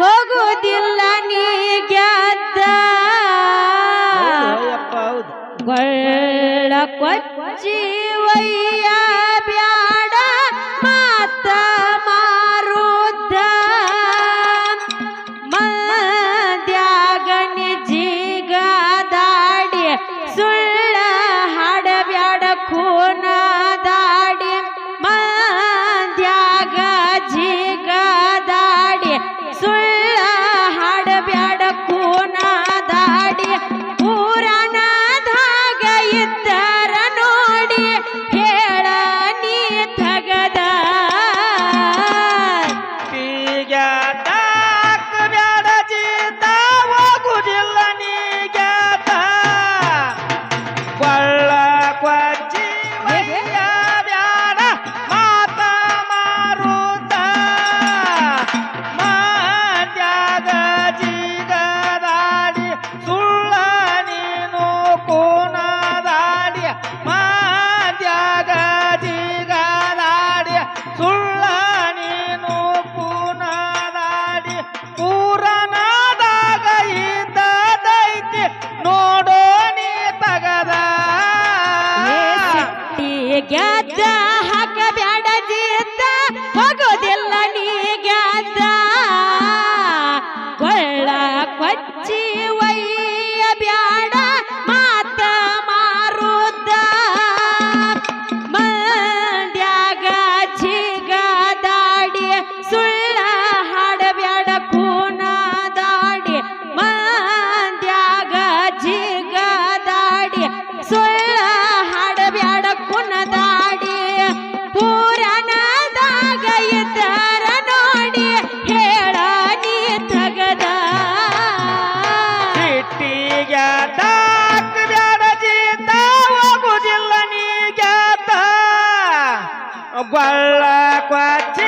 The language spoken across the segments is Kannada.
ಹೋಗುವುದಿಲ್ಲ ನೀ ಗೆದ್ದ. ಒಳ್ಳ ಕೊಚ್ಚಿ ವೈ ಪೂರನಾದಾಗ ಇದ್ದೈತಿ ನೋಡೋ ನೀ ತಗದ. ಗೆದ್ದ ಹಾಕಬ್ಯಾಡ quala quati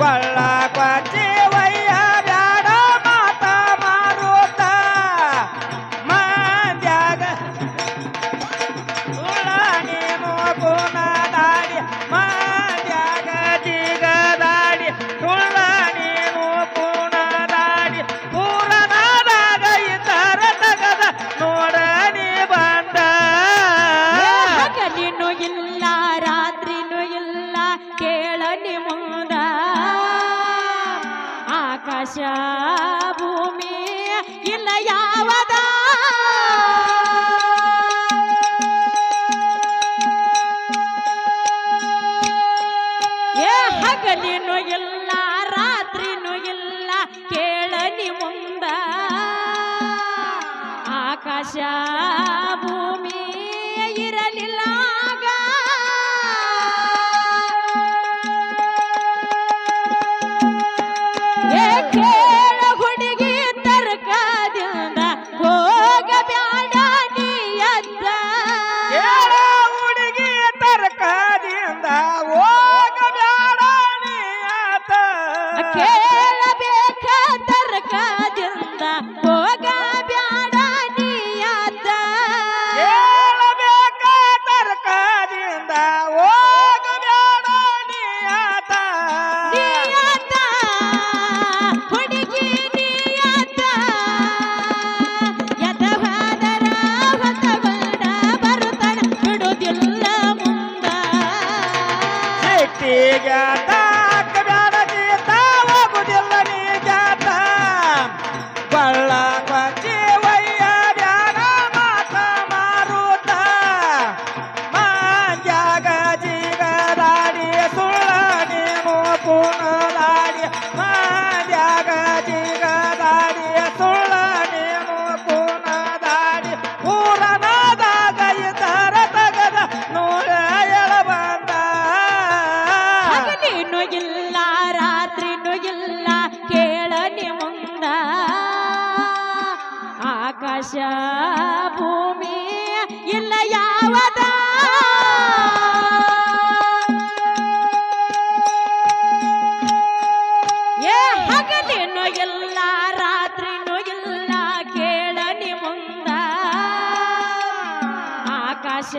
Well. aquella vieja terca. ಹಗಲಿನೂ ಎಲ್ಲ ರಾತ್ರಿನೂ ಎಲ್ಲ ಕೇಳನಿ ಮುಂದ. ಆಕಾಶ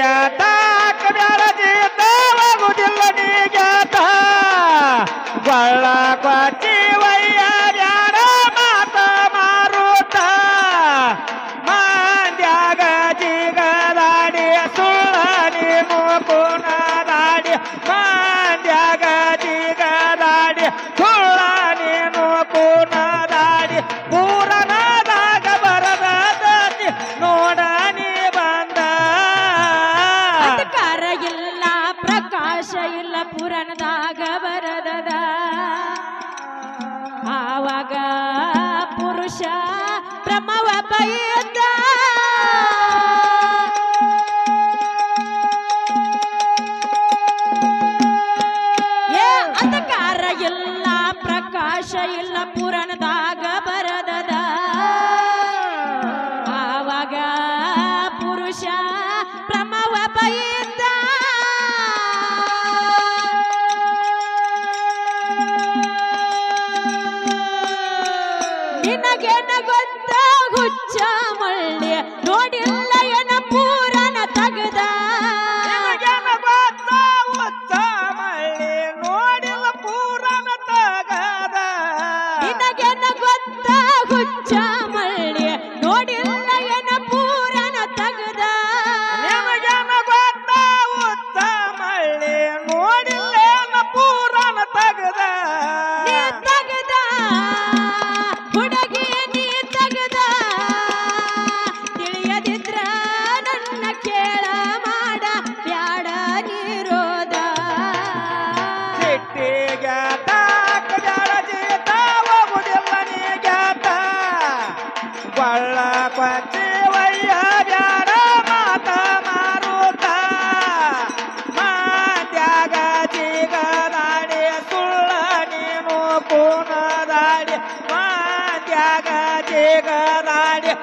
yeah. Bye. 快点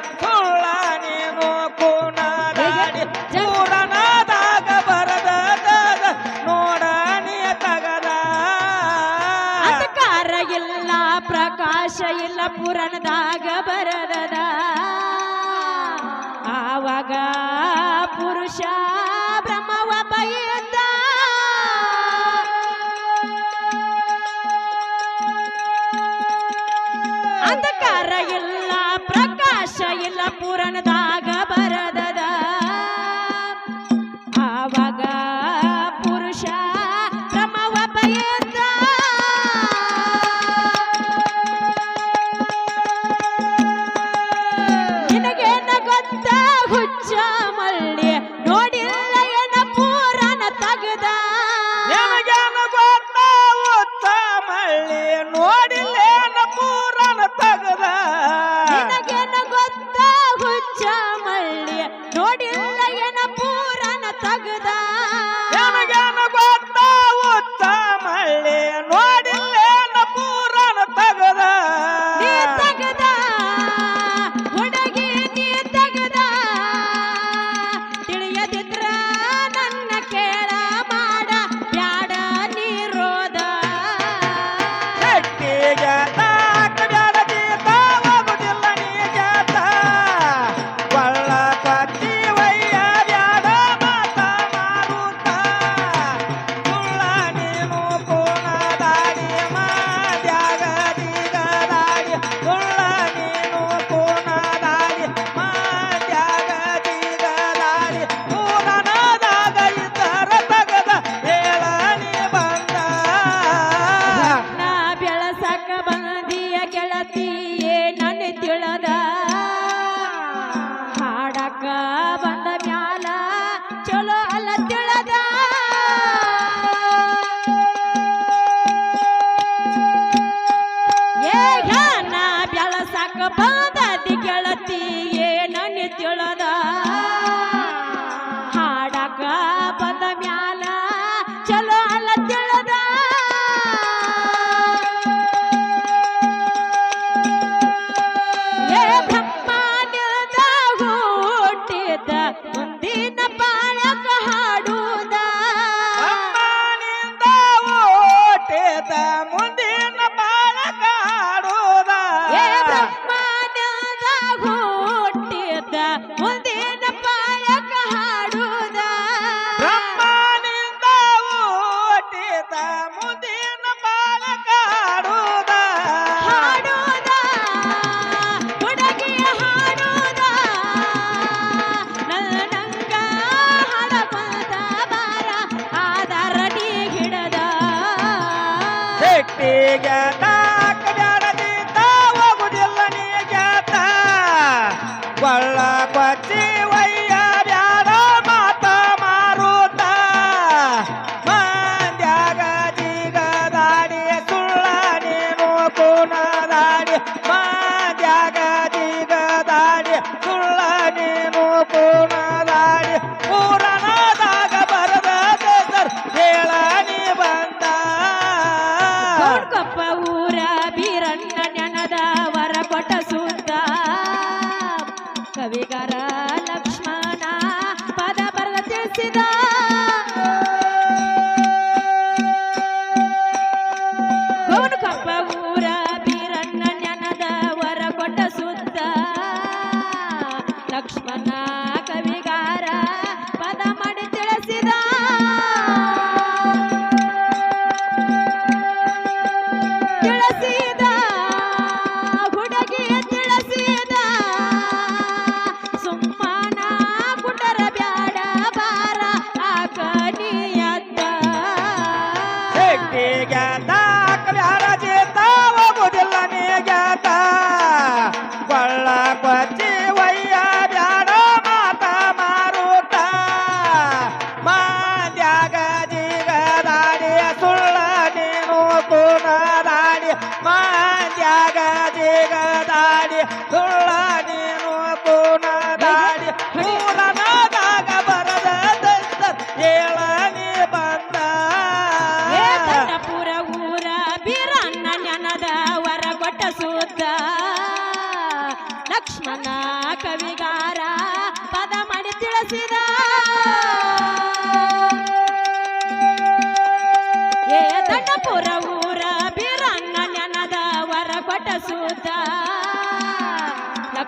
pegada.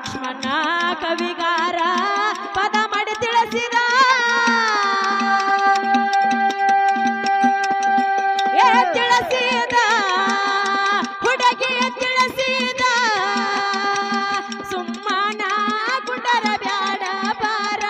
ಲಕ್ಷ್ಮಣ ಕವಿಗಾರ ಪದ ಮಾಡಿ ತಿಳಿಸಿದ. ತಿಳಿಸಿದ ಹುಡುಗಿ ತಿಳಿಸಿದ. ಸುಮ್ಮನ ಬಾರ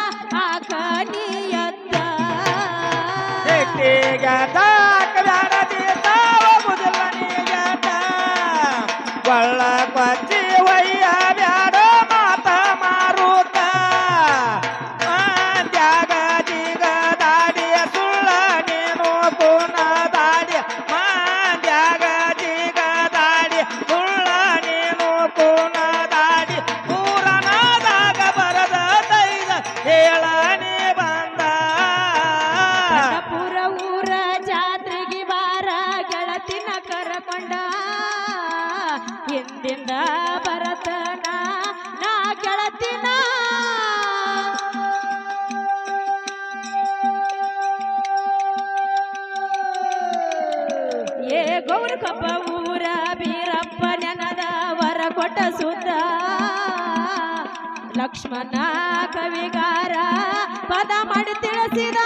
ಗೌರ ಕಪ್ಪ ಊರ ಬೀರಪ್ಪ ನೆನದ ವರ ಕೊಟ್ಟ ಸುತ್ತ ಲಕ್ಷ್ಮಣ ಕವಿಗಾರ ಪದ ಮಾಡಿ ತಿಳಿಸಿದ.